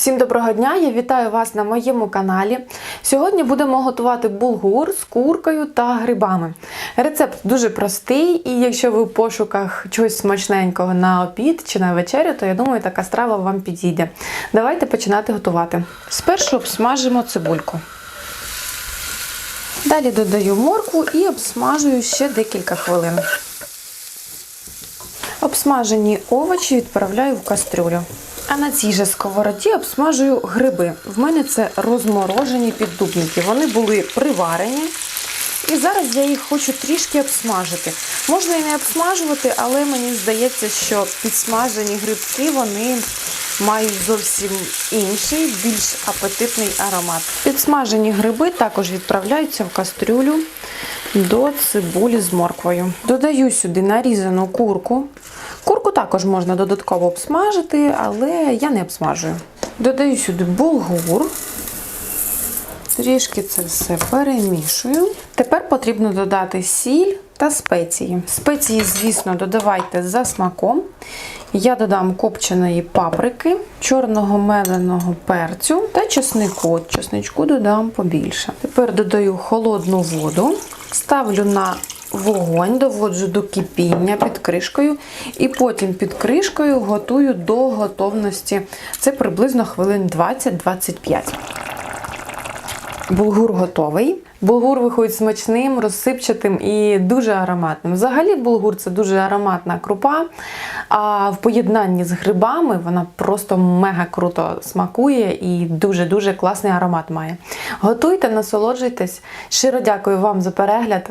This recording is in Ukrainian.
Всім доброго дня! Я вітаю вас на моєму каналі. Сьогодні будемо готувати булгур з куркою та грибами. Рецепт дуже простий, і якщо ви в пошуках чогось смачненького на обід чи на вечерю, то я думаю, така страва вам підійде. Давайте починати готувати. Спершу обсмажимо цибульку. Далі додаю моркву і обсмажую ще декілька хвилин. Обсмажені овочі відправляю в кастрюлю. А на цій же сковороді обсмажую гриби. В мене це розморожені піддубники. Вони були приварені. І зараз я їх хочу трішки обсмажити. Можна і не обсмажувати, але мені здається, що підсмажені грибки вони мають зовсім інший, більш апетитний аромат. Підсмажені гриби також відправляються в кастрюлю до цибулі з морквою. Додаю сюди нарізану курку. Курку також можна додатково обсмажити, але я не обсмажую. Додаю сюди булгур. Трішки це все перемішую. Тепер потрібно додати сіль та спеції. Спеції, звісно, додавайте за смаком. Я додам копченої паприки, чорного меленого перцю та чеснику. Чесничку додам побільше. Тепер додаю холодну воду, ставлю на вогонь, доводжу до кипіння під кришкою, і потім під кришкою готую до готовності. Це приблизно хвилин 20-25. Булгур готовий. Булгур виходить смачним, розсипчатим і дуже ароматним. Взагалі, булгур це дуже ароматна крупа. А в поєднанні з грибами вона просто мега круто смакує і дуже-дуже класний аромат має. Готуйте, насолоджуйтесь. Щиро дякую вам за перегляд.